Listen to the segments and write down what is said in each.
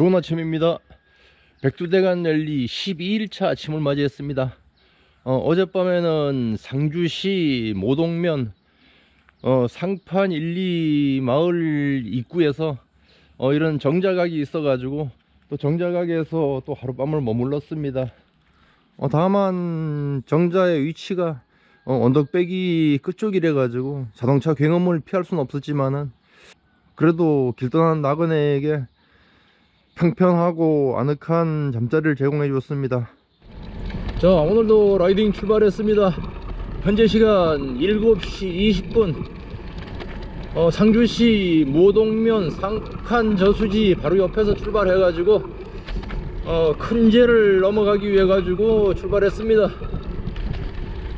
좋은 아침입니다. 백두대간 랠리 12일차 아침을 맞이했습니다. 어, 젯밤에는 상주시 모동면 어, 상판 1, 2 마을 입구에서 어, 이런 정자각이 있어가지고 또 정자각에서 또 하룻밤을 머물렀습니다. 어, 다만 정자의 위치가 어, 언덕배기 끝쪽이래 가지고 자동차 굉음을 피할 수는 없었지만은 그래도 길 떠난 나그네에게 평평하고 아늑한 잠자리를 제공해 주었습니다. 자, 오늘도 라이딩 출발했습니다. 현재 시간 7시 20분. 어, 상주시 모동면 상판 저수지 바로 옆에서 출발해 가지고 어, 큰제를 넘어가기 위해 가지고 출발했습니다.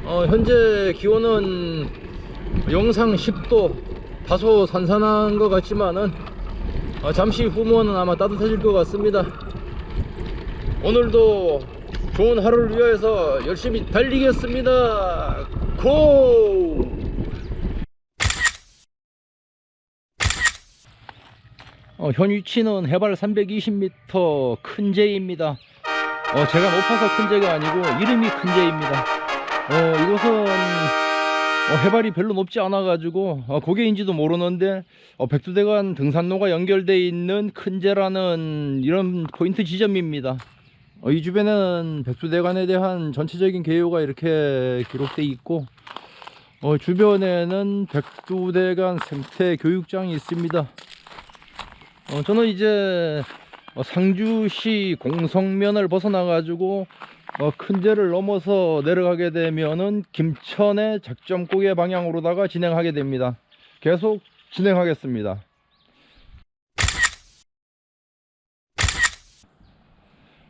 어, 현재 기온은 영상 10도 다소 산산한 것 같지만은 어, 잠시 후면은 아마 따뜻해질 것 같습니다. 오늘도 좋은 하루를 위해서 열심히 달리겠습니다. 고! 어, 현 위치는 해발 320m 큰 제입니다. 어, 제가 높아서 큰 제가 아니고 이름이 큰 제입니다. 어, 이곳은 어, 해발이 별로 높지 않아 가지고 어, 고개인지도 모르는데 어, 백두대간 등산로가 연결되어 있는 큰제라는 이런 포인트 지점입니다. 어, 이 주변에는 백두대간에 대한 전체적인 개요가 이렇게 기록되어 있고 어, 주변에는 백두대간 생태 교육장이 있습니다. 어, 저는 이제 어, 상주시 공성면을 벗어나 가지고 어, 큰제를 넘어서 내려가게 되면은 김천의 작점 고개 방향으로다가 진행하게 됩니다. 계속 진행하겠습니다.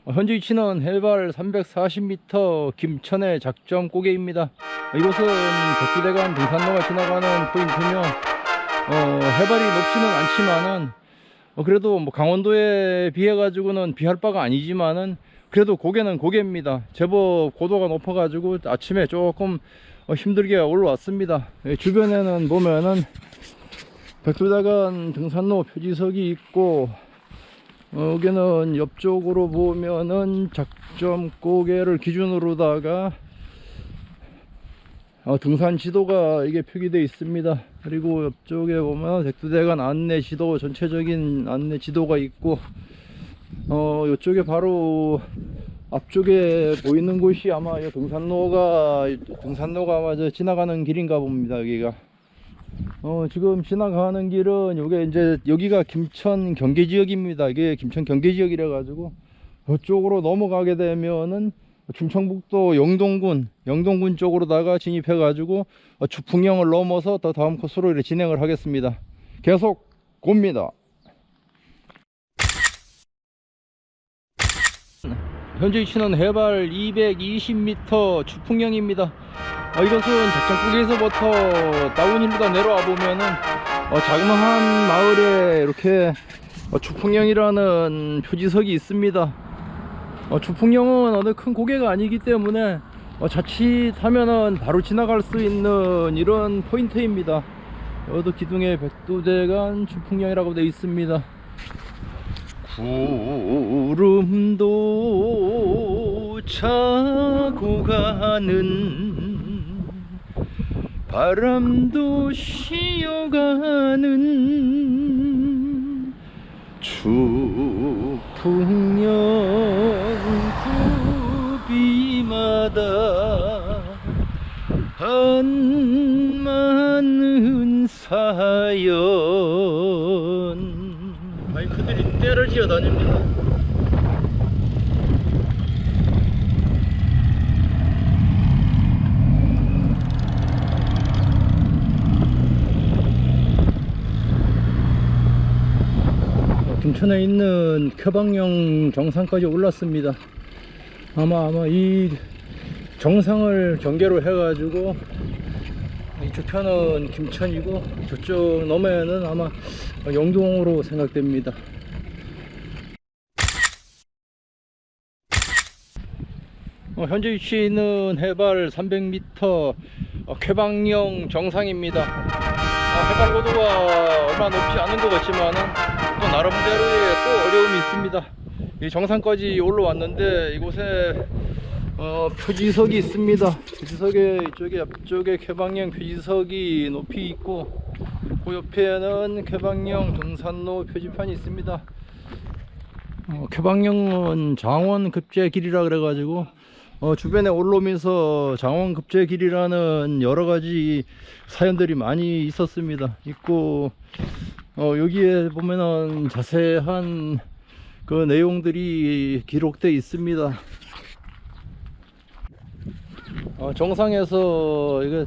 어, 현재 위치는 해발 340m 김천의 작점 고개입니다. 어, 이곳은 백두대간 등산로가 지나가는 포인트며 어, 해발이 높지는 않지만은 어, 그래도 뭐 강원도에 비해 가지고는 비할 바가 아니지만은 그래도 고개는 고개입니다. 제법 고도가 높아 가지고 아침에 조금 어, 힘들게 올라왔습니다. 예, 주변에는 보면은 백두대간 등산로 표지석이 있고 어, 여기는 옆쪽으로 보면은 작점 고개를 기준으로다가 어, 등산 지도가 이게 표기되어 있습니다. 그리고 옆쪽에 보면 백두대간 안내 지도 전체적인 안내 지도가 있고 어 이쪽에 바로 앞쪽에 보이는 곳이 아마 이 등산로가 등산로가 아마 저 지나가는 길인가 봅니다 여기가. 어 지금 지나가는 길은 요게 이제 여기가 김천 경계 지역입니다. 이게 김천 경계 지역이라 가지고 그쪽으로 넘어가게 되면은 충청북도 영동군 영동군 쪽으로다가 진입해 가지고 주풍령을 넘어서 더 다음 코스로 진행을 하겠습니다. 계속 곱니다 현재 위치는 해발 220m 주풍령입니다 어, 이것은 작전국에서부터 다운힐로다 내려와 보면은 어, 자그마한 마을에 이렇게 어, 주풍령이라는 표지석이 있습니다 어, 주풍령은 어느 큰 고개가 아니기 때문에 어, 자칫하면은 바로 지나갈 수 있는 이런 포인트입니다. 여기도 기둥에 백두대간 주풍령이라고 되어 있습니다. 구름도 차고 가는 바람도 쉬어가는 주풍령 구비마다 한 많은 사연 바이크들이 때를 지어 다닙니다 김천에 있는 켜방령 정상까지 올랐습니다. 아마 아마 이 정상을 경계로 해가지고 이쪽 편은 김천이고 저쪽 너머에는 아마 영동으로 생각됩니다. 어, 현재 위치는 해발 300m 어, 쾌방령 정상입니다. 어, 해발 고도가 얼마 높지 않은 것 같지만은 또 나름대로의 또 어려움이 있습니다. 이 정상까지 올라왔는데 이곳에 어, 표지석이 있습니다. 표지석에 이쪽에 앞쪽에 쾌방령 표지석이 높이 있고 그 옆에는 쾌방령 등산로 표지판이 있습니다. 어, 쾌방령은 장원 급제 길이라 그래가지고 어, 주변에 올라오면서 장원 급제 길이라는 여러 가지 사연들이 많이 있었습니다. 있고 어, 여기에 보면은 자세한 그 내용들이 기록되어 있습니다. 어, 정상에서 이게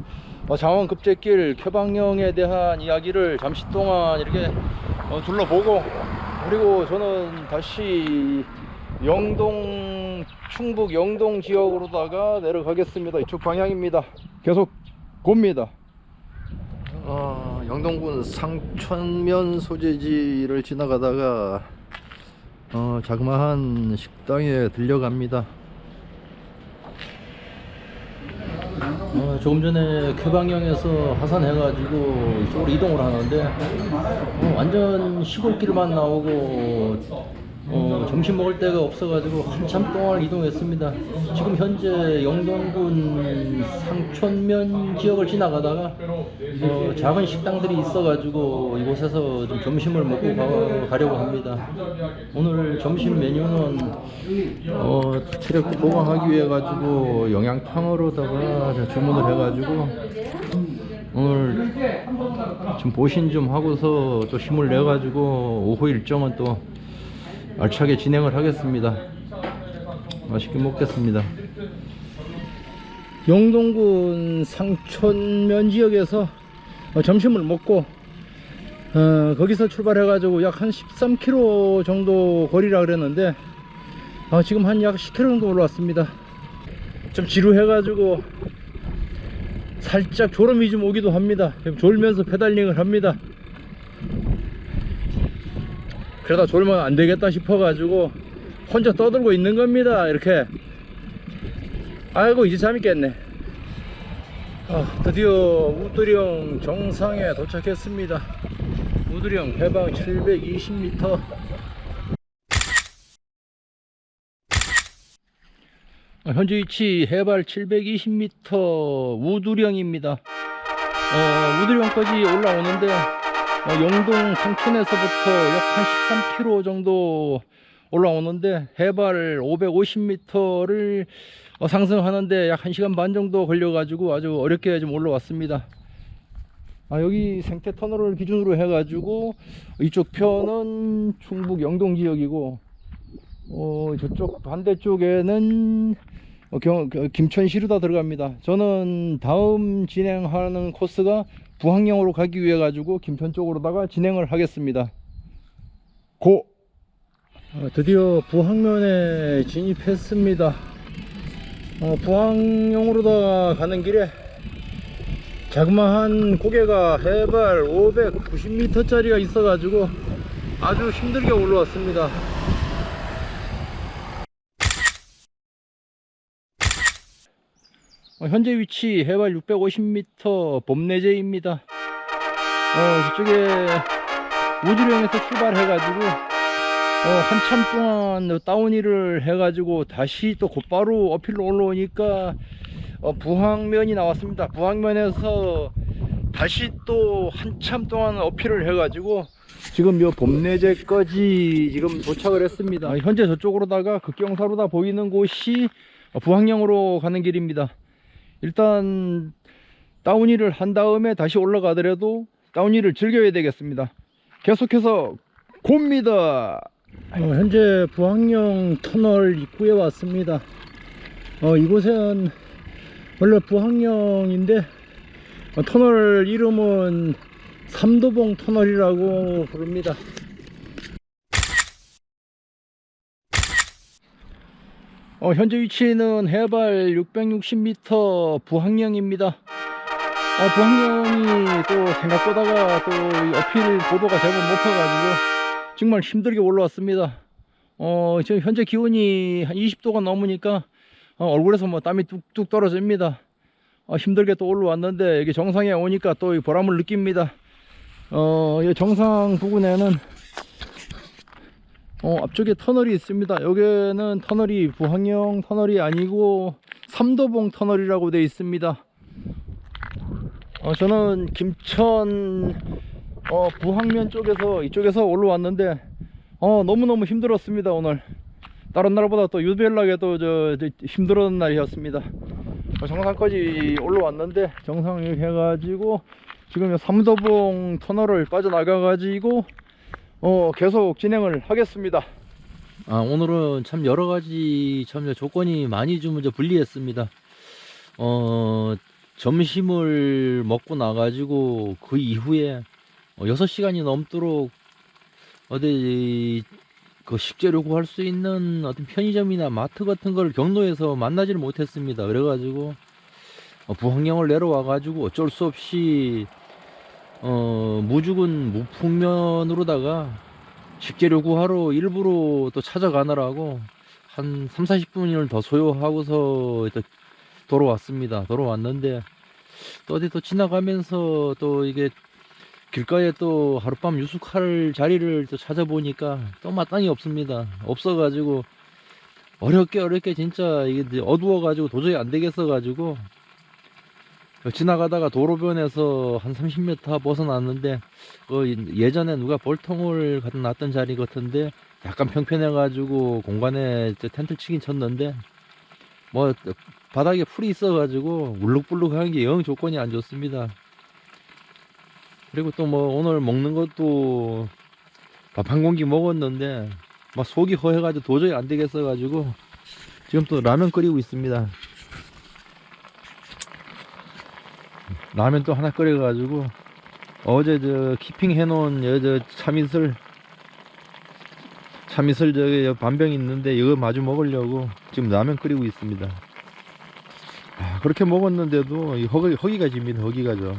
어, 장원급제길 쾌방령에 대한 이야기를 잠시 동안 이렇게 어, 둘러보고 그리고 저는 다시 영동 충북 영동 지역으로다가 내려가겠습니다. 이쪽 방향입니다. 계속 곱니다. 어, 영동군 상천면 소재지를 지나가다가 어, 자그마한 식당에 들려갑니다. 어, 조금 전에 쾌방령에서 하산해가지고 이쪽으로 이동을 하는데 어, 완전 시골길만 나오고 어, 점심 먹을 데가 없어가지고 한참 동안 이동했습니다. 지금 현재 영동군 상촌면 지역을 지나가다가 어, 작은 식당들이 있어가지고 이곳에서 좀 점심을 먹고 가, 가려고 합니다. 오늘 점심 메뉴는 어, 체력 보강하기 위해 가지고 영양탕으로다가 주문을 해가지고 오늘 좀 보신 좀 하고서 또 힘을 내 가지고 오후 일정은 또 알차게 진행을 하겠습니다. 맛있게 먹겠습니다. 영동군 상촌면 지역에서 어, 점심을 먹고 어, 거기서 출발해 가지고 약 한 13km 정도 거리라 그랬는데 어, 지금 한 약 10km 정도 올라왔습니다. 좀 지루해 가지고 살짝 졸음이 좀 오기도 합니다. 졸면서 페달링을 합니다. 그러다 졸면 안 되겠다 싶어가지고 혼자 떠들고 있는 겁니다. 이렇게. 아이고, 이제 잠이 깼네. 아, 드디어 우두령 정상에 도착했습니다. 우두령 해방 720m. 어, 현재 위치 해발 720m 우두령입니다. 어, 우두령까지 올라오는데 어, 영동 상촌에서부터 약 한 13km 정도 올라오는데 해발 550m를 어, 상승하는데 약 1시간 반 정도 걸려 가지고 아주 어렵게 좀 올라왔습니다. 아, 여기 생태 터널을 기준으로 해 가지고 이쪽 편은 충북 영동 지역이고 어, 저쪽 반대쪽에는 어, 경, 그 김천시로 다 들어갑니다. 저는 다음 진행하는 코스가 부항령으로 가기 위해 가지고 김천 쪽으로다가 진행을 하겠습니다. 고! 어, 드디어 부항면에 진입했습니다. 어, 부항령으로다가 가는 길에 자그마한 고개가 해발 590m짜리가 있어 가지고 아주 힘들게 올라왔습니다. 현재 위치 해발 650m 봄내제입니다. 어, 저쪽에 우주령에서 출발해가지고 어, 한참 동안 다운힐을 해가지고 다시 또 곧바로 어필로 올라오니까 어, 부항면이 나왔습니다. 부항면에서 다시 또 한참 동안 어필을 해가지고 지금 요 봄내제까지 지금 도착을 했습니다. 아, 현재 저쪽으로다가 극경사로다 보이는 곳이 어, 부항령으로 가는 길입니다. 일단 다운힐을 한 다음에 다시 올라가더라도 다운힐을 즐겨야 되겠습니다. 계속해서 곱니다. 어, 현재 부항령 터널 입구에 왔습니다. 어, 이곳은 원래 부항령인데 어, 터널 이름은 삼도봉 터널이라고 부릅니다. 어, 현재 위치는 해발 660m 부항령입니다. 어, 부항령이 또 생각보다가 또이 어필 고도가 제법 높아가지고 정말 힘들게 올라왔습니다. 어, 지금 현재 기온이 한 20도가 넘으니까 어, 얼굴에서 뭐 땀이 뚝뚝 떨어집니다. 어, 힘들게 또 올라왔는데 여기 정상에 오니까 또이 보람을 느낍니다. 어, 이 정상 부근에는 어, 앞쪽에 터널이 있습니다. 여기는 터널이 부항령 터널이 아니고 삼도봉 터널이라고 되어 있습니다. 어, 저는 김천 어, 부항면 쪽에서 이쪽에서 올라왔는데 어, 너무너무 힘들었습니다 오늘 다른 날보다 또 유별나게도 저, 저 힘들었던 날이었습니다 어, 정상까지 올라왔는데 정상 해가지고 지금 요 삼도봉 터널을 빠져나가 가지고 어, 계속 진행을 하겠습니다 아, 오늘은 참 여러 가지 참 조건이 많이 좀 불리했습니다 어, 점심을 먹고 나가지고 그 이후에 어, 6시간이 넘도록 어디 그 식재료 구할 수 있는 어떤 편의점이나 마트 같은 걸 경로에서 만나지를 못했습니다. 그래가지고 어, 부항령을 내려와가지고 어쩔 수 없이 어, 무죽은 무풍면으로다가 식재료 구하러 일부러 또 찾아가느라고 한 3, 40분을 더 소요하고서 또 돌아왔습니다. 돌아왔는데 또 어디 또 지나가면서 또 이게 길가에 또 하룻밤 유숙할 자리를 또 찾아보니까 또 마땅히 없습니다. 없어가지고 어렵게 어렵게 진짜 이게 어두워가지고 도저히 안 되겠어가지고 지나가다가 도로변에서 한 30m 벗어났는데 그 예전에 누가 볼통을 갖다 놨던 자리 같은데 약간 평평해가지고 공간에 텐트 치긴 쳤는데 뭐 바닥에 풀이 있어가지고 울룩불룩한 게 영 조건이 안 좋습니다. 그리고 또 뭐 오늘 먹는 것도 밥 한 공기 먹었는데 막 속이 허해가지고 도저히 안 되겠어가지고 지금 또 라면 끓이고 있습니다. 라면 또 하나 끓여가지고 어제 저 키핑 해놓은 여저 참이슬 참이슬 저기 반병 있는데 이거 마주 먹으려고 지금 라면 끓이고 있습니다. 아, 그렇게 먹었는데도 이 허기, 허기가 집니다. 허기가 져.